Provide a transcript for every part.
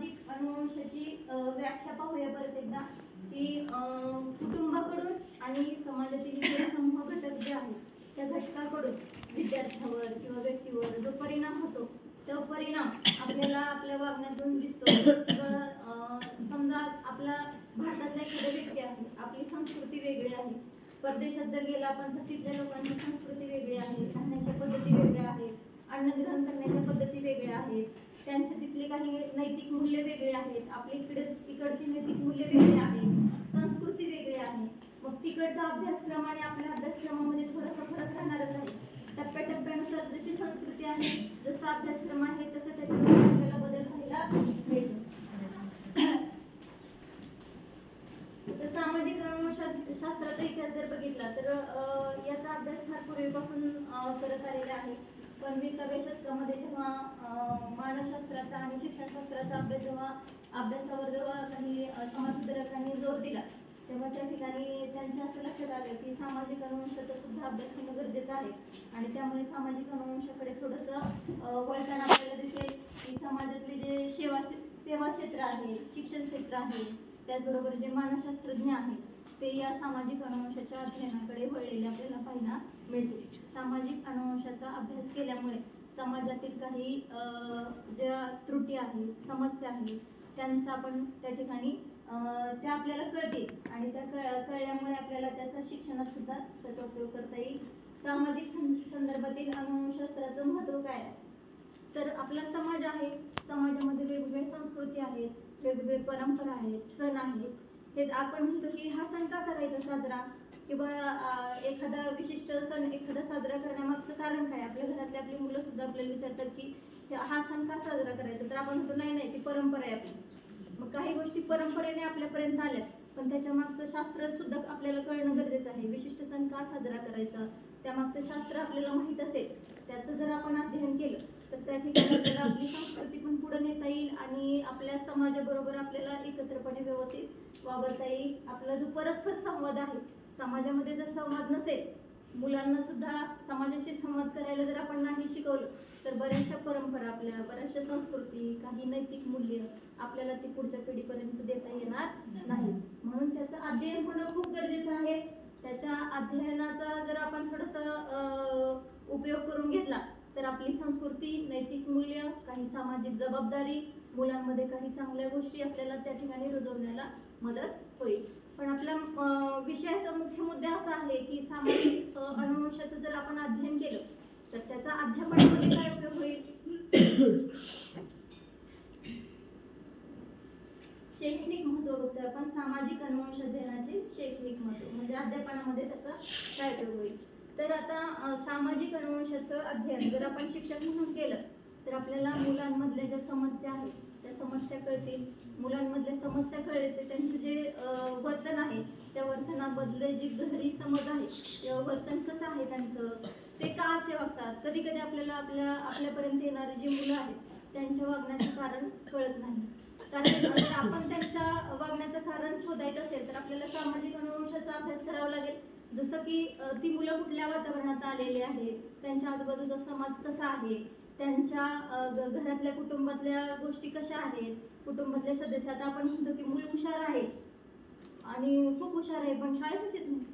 सामाजिक अनुवंशाची व्याख्या पाहूया परत एकदा. की कुटुंबाकडून आणि समाजातील समूह घटक जे आहेत त्या घटकाकडून विद्यार्थ्यावर किंवा व्यक्तीवर जो परिणाम होतो तो परिणाम आपल्याला आपल्या वागण्यातून दिसतो. समजा आपला भारतातला एखादा व्यक्ती आहे आपली संस्कृती वेगळी आहे. परदेशात जर गेला आपण तर तिथल्या लोकांची संस्कृती वेगळी आहे राहण्याच्या पद्धती वेगळ्या आहेत अन्न ग्रहण करण्याच्या पद्धती वेगळ्या आहेत. त्यांच्या तिथले काही आहेत. आपले इकडे इकडची नैतिक मूल्य वेगळी आहेत. संस्कृती वेगळी आहे. मग तिकडचा अभ्यासक्रम आणि आपल्या अभ्यासक्रमामध्ये थोडासा फरक राहणारच आहे. टप्प्याटप्प्यानुसार जशी संस्कृती आहे जसा अभ्यासक्रम आहे तसं त्याच्यामध्ये आपल्याला बदल व्हायला मिळतो. तर सामाजिक शास्त्राचा इतिहास जर बघितला तर याचा अभ्यास फार पूर्वीपासून करत आलेला आहे. पण विसाव्या शतकामध्ये जेव्हा मानसशास्त्राचा आणि शिक्षणशास्त्राचा अभ्यास जेव्हा अभ्यासावर जेव्हा काही अ, समाजसुधारकांनी जोर दिला तेव्हा त्या ठिकाणी त्यांच्या असं लक्षात आलं की सामाजिक अनुवंशाचा सुद्धा अभ्यास करणं गरजेचं आहे. आणि त्यामुळे सामाजिक अनुवंशाकडे थोडंसं वळताना आपल्याला दिसेल की समाजातले जे सेवा सेवा क्षेत्र आहे शिक्षण क्षेत्र आहे त्याचबरोबर जे मानसशास्त्रज्ञ आहेत ते या सामाजिक अनुवंशाच्या अध्ययनाकडे वळलेले आपल्याला पाहायला मिळतील. सामाजिक अनुवंशाचा अभ्यास केल्यामुळे समाजातील काही ज्या त्रुटी आहेत समस्या आहेत त्यांचा आपण त्या ठिकाणी त्या आपल्याला कळतील. आणि त्या कळल्यामुळे आपल्याला त्याचा शिक्षणात सुद्धा त्याचा उपयोग करता येईल. सामाजिक सं- संदर्भातील अनुवंशशास्त्राचं महत्त्व काय आहे? तर आपला समाज आहे. समाजामध्ये वेगवेगळ्या संस्कृती आहेत वेगवेगळे परंपरा आहेत सण आहेत. हे आपण म्हणतो की हा सण का करायचा साजरा? किंवा एखादा विशिष्ट सण एखादा साजरा करण्यामागचं कारण काय? आपल्या घरातले आपली मुलं सुद्धा आपल्याला विचारतात की हा सण का साजरा करायचा? तर आपण म्हणतो नाही नाही ती परंपरा आहे आपली. मग काही गोष्टी परंपरेने आपल्यापर्यंत आल्यात पण त्याच्या मागचं शास्त्र सुद्धा आपल्याला कळणं गरजेचं आहे. विशिष्ट सण का साजरा करायचा? त्यामागचं शास्त्र आपल्याला माहीत असेल. त्याचं जर आपण अध्ययन केलं तर त्या ठिकाणी आपल्याला आपली संस्कृती पण पुढे नेता येईल आणि आपल्या समाजाबरोबर आपल्याला एकत्रपणे व्यवस्थित वावरता येईल. आपला जो परस्पर संवाद आहे समाजामध्ये जर संवाद नसेल मुलांना सुद्धा समाजाशी संवाद करायला जर आपण नाही शिकवलं तर बऱ्याचशा परंपरा आपल्या बऱ्याचशा संस्कृती काही नैतिक मूल्य आपल्याला ती पुढच्या पिढीपर्यंत देता येणार नाही म्हणून त्याचं अध्ययन होणं खूप गरजेचं आहे. त्याच्या अध्ययनाचा जर आपण थोडंसं उपयोग करून घेतला तर आपली संस्कृती नैतिक मूल्य काही सामाजिक जबाबदारी मुलांमध्ये काही चांगल्या गोष्टी आपल्याला त्या ठिकाणी रुजवण्याला मदत होईल. पण आपल्या विषयाचा मुख्य मुद्दा असा आहे की सामाजिक अनुवंशाचं जर आपण अध्ययन केलं तर त्याचा अध्यापनामध्ये काय उपयोग होईल? शैक्षणिक महत्त्व बघतोय आपण. सामाजिक अनुवंश अध्ययनाचे शैक्षणिक महत्त्व म्हणजे अध्यापनामध्ये त्याचा काय उपयोग होईल? तर आता सामाजिक अनुवंशाचं अध्ययन जर आपण शिक्षक म्हणून केलं तर आपल्याला मुलांमधल्या ज्या समस्या आहेत त्या समस्या कळतील. मुलांमधल्या समस्या कळले तर त्यांचं जे वर्तन आहे त्या वर्तनाबद्दल जी घरी समज आहे वर्तन कसं आहे त्यांचं? ते का असे वागतात? कधी कधी आपल्याला आपल्या आपल्यापर्यंत येणारी जी मुलं आहेत त्यांच्या वागण्याचं कारण कळत नाही. कारण जर आपण त्यांच्या वागण्याचं कारण शोधायचं असेल तर आपल्याला सामाजिक अनुवंशाचा अभ्यास करावा लागेल. जसं की ती मुलं कुठल्या वातावरणात आलेली आहेत त्यांच्या आजूबाजूचा समाज कसा आहे त्यांच्या घरातल्या कुटुंबातल्या गोष्टी कशा आहेत कुटुंबातल्या सदस्य आता आपण म्हणतो की मूल हुशार आहे आणि खूप हुशार आहे पण शाळेतच येत नाही.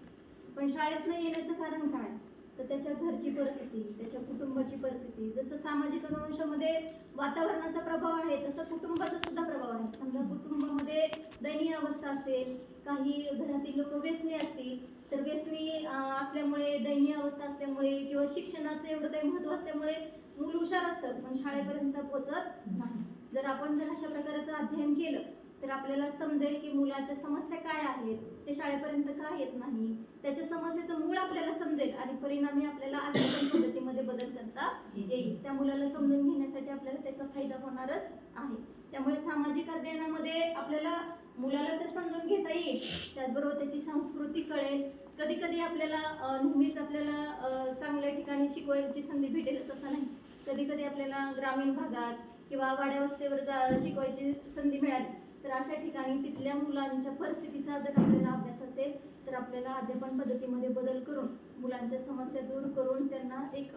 पण शाळेत नाही येण्याचं कारण काय? तर त्याच्या घरची परिस्थिती त्याच्या कुटुंबाची परिस्थिती. जसं सामाजिक अनुवंशामध्ये वातावरणाचा प्रभाव आहे तसं कुटुंबाचा सुद्धा प्रभाव आहे समजा कुटुंबामध्ये दयनीय अवस्था असेल काही घरातील लोक व्यसनी असतील तर व्यसनी असल्यामुळे दयनीय अवस्था असल्यामुळे किंवा शिक्षणाचं एवढं काही महत्त्व असल्यामुळे मूल हुशार असतात पण शाळेपर्यंत पोहोचत नाही. जर आपण जर अशा प्रकारचं अध्ययन केलं तर आपल्याला समजेल की मुलाच्या समस्या काय आहेत ते शाळेपर्यंत का येत नाही? त्याच्या समस्येचं मूळ आपल्याला समजेल आणि परिणामी आपल्याला अध्यापन पद्धतीमध्ये बदल करता येईल. त्या मुलाला समजून घेण्यासाठी आपल्याला त्याचा फायदा होणारच आहे. त्यामुळे सामाजिक अध्ययनामध्ये आपल्याला मुलाला तर समजून घेता येईल त्याचबरोबर त्याची संस्कृती कळेल. कधी कधी आपल्याला नेहमीच आपल्याला चांगल्या ठिकाणी शिकवायची संधी भेटेलच असं नाही. कधी कधी आपल्याला ग्रामीण भागात किंवा वाड्या वस्तीवर जा शिकवायची संधी मिळाली तर अशा ठिकाणी तिथल्या मुलांच्या परिस्थितीचा जर आपल्याला अभ्यास असेल तर आपल्याला अध्यापन पद्धतीमध्ये बदल करून मुलांच्या समस्या दूर करून त्यांना एक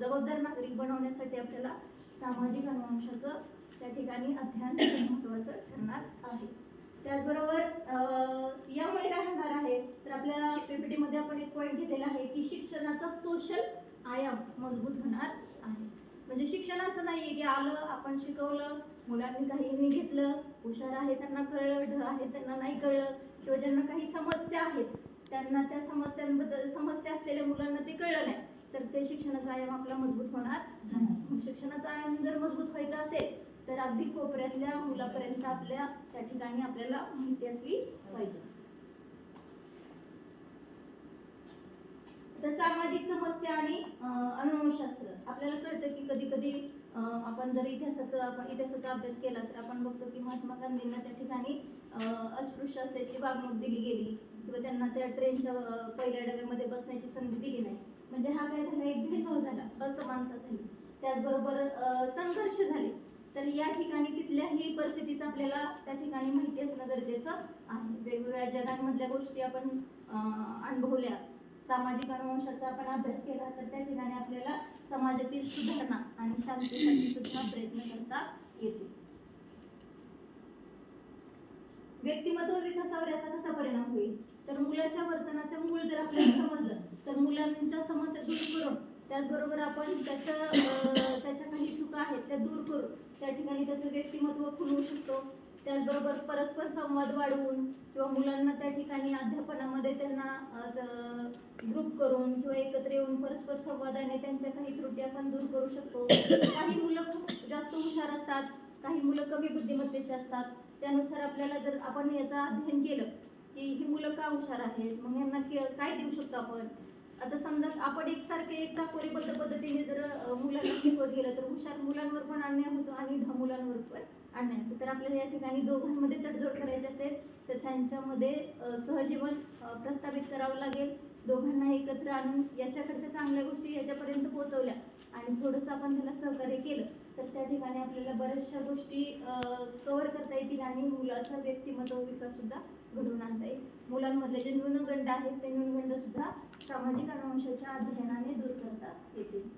जबाबदार नागरिक बनवण्यासाठी आपल्याला सामाजिक अनुवंशाचं त्या ठिकाणी अध्ययन महत्त्वाचं ठरणार आहे. त्याचबरोबर यामुळे काय होणार आहे तर आपल्या पीपीटीमध्ये आपण एक पॉईंट घेतलेला आहे की शिक्षणाचा सोशल आयाम मजबूत होणार आहे. म्हणजे शिक्षण असं नाहीये की आलं आपण शिकवलं मुलांनी काही घेतलं हुशार आहे त्यांना कळलं ढ आहे त्यांना नाही कळलं किंवा ज्यांना काही समस्या आहेत त्यांना त्या समस्यांबद्दल समस्या असलेल्या मुलांना ते कळलं नाही तर ते शिक्षणाचा आयाम आपला मजबूत होणार नाही. शिक्षणाचा आयाम जर मजबूत व्हायचा असेल तर अगदी कोपऱ्यातल्या मुलापर्यंत आपल्या त्या ठिकाणी आपल्याला माहिती असली पाहिजे. तर सामाजिक समस्या आणि अं, अनुवंशशास्त्र आपल्याला कळतं की कधी कधी आपण जर इतिहासाचा आपण इतिहासाचा अभ्यास केला तर आपण बघतो की महात्मा गांधींना त्या ठिकाणी अस्पृश्य असल्याची वागणूक दिली गेली किंवा त्यांना त्या ट्रेनच्या पहिल्या डब्यामध्ये बसण्याची संधी दिली नाही. म्हणजे हा काय झाला? एक भेदभाव झाला. असमानता झाली. त्याचबरोबर संघर्ष झाले. तर या ठिकाणी तिथल्याही परिस्थितीचं आपल्याला त्या ठिकाणी माहिती असणं गरजेचं आहे. वेगवेगळ्या जगांमधल्या गोष्टी आपण अनुभवल्या. सामाजिक अनुवंशाचा आपण अभ्यास केला तर त्या ठिकाणी आपल्याला समाजातील सुधारणा आणि शांतीसाठी सुद्धा प्रयत्न करता येतो. व्यक्तिमत्व विकासावर याचा कसा परिणाम होईल? तर मुलाच्या वर्तनाचं मूळ जर आपल्याला समजलं तर मुलांच्या समस्या दूर करून त्याचबरोबर आपण त्याच्या त्याच्या काही चुका आहेत त्या दूर करून त्या ठिकाणी त्याचं व्यक्तिमत्व खुलवू शकतो. त्याचबरोबर परस्पर संवाद वाढवून किंवा मुलांना त्या ठिकाणी अध्यापनामध्ये त्यांना ग्रुप करून किंवा एकत्र येऊन परस्पर संवादाने त्यांच्या काही त्रुटी आपण दूर करू शकतो. काही मुलं खूप जास्त हुशार असतात काही मुलं कमी बुद्धिमत्तेची असतात. त्यानुसार आपल्याला जर आपण याचं अध्ययन केलं की ही मुलं का हुशार आहेत मग यांना काय देऊ शकतो आपण? आता समजा आपण एकसारखे एक चाकोरीबद्ध पद्धतीने जर मुलांना शिकवत गेलं तर हुशार मुलांवर पण अन्याय होतो आणि ढ अन्याय तर आपल्याला या ठिकाणी दोघांमध्ये तडजोड करायची असेल तर त्यांच्यामध्ये सहजीवन प्रस्थापित करावं लागेल. दोघांना एकत्र आणून याच्याकडच्या चांगल्या गोष्टी याच्यापर्यंत पोहोचवल्या आणि थोडंसं आपण त्याला सहकार्य केलं तर त्या ठिकाणी आपल्याला बऱ्याचशा गोष्टी कव्हर करता येतील आणि मुलाचा व्यक्तिमत्व विकास सुद्धा घडवून आणता येईल. मुलांमधले जे न्यूनगंड आहेत ते न्यूनगंड सुद्धा सामाजिक अनुवंशाच्या अध्ययनाने दूर करता येतील.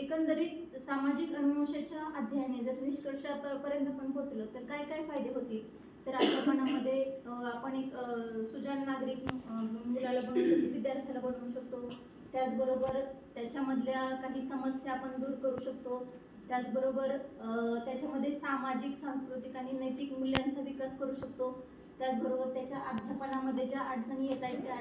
एकंदरीत सामाजिक अनुवंशाच्या अध्ययनाने जर निष्कर्षापर्यंत आपण पोहोचलो तर काय काय फायदे होतील? तर अध्यापनामध्ये आपण एक सुजाण नागरिक मुलाला बनवू शकतो विद्यार्थ्याला बनवू शकतो. त्याचबरोबर त्याच्यामधल्या काही समस्या आपण दूर करू शकतो. त्याचबरोबर त्याच्यामध्ये सामाजिक सांस्कृतिक आणि नैतिक मूल्यांचा विकास करू शकतो. त्याचबरोबर त्याच्या अध्यापनामध्ये ज्या अडचणी येत आहेत त्या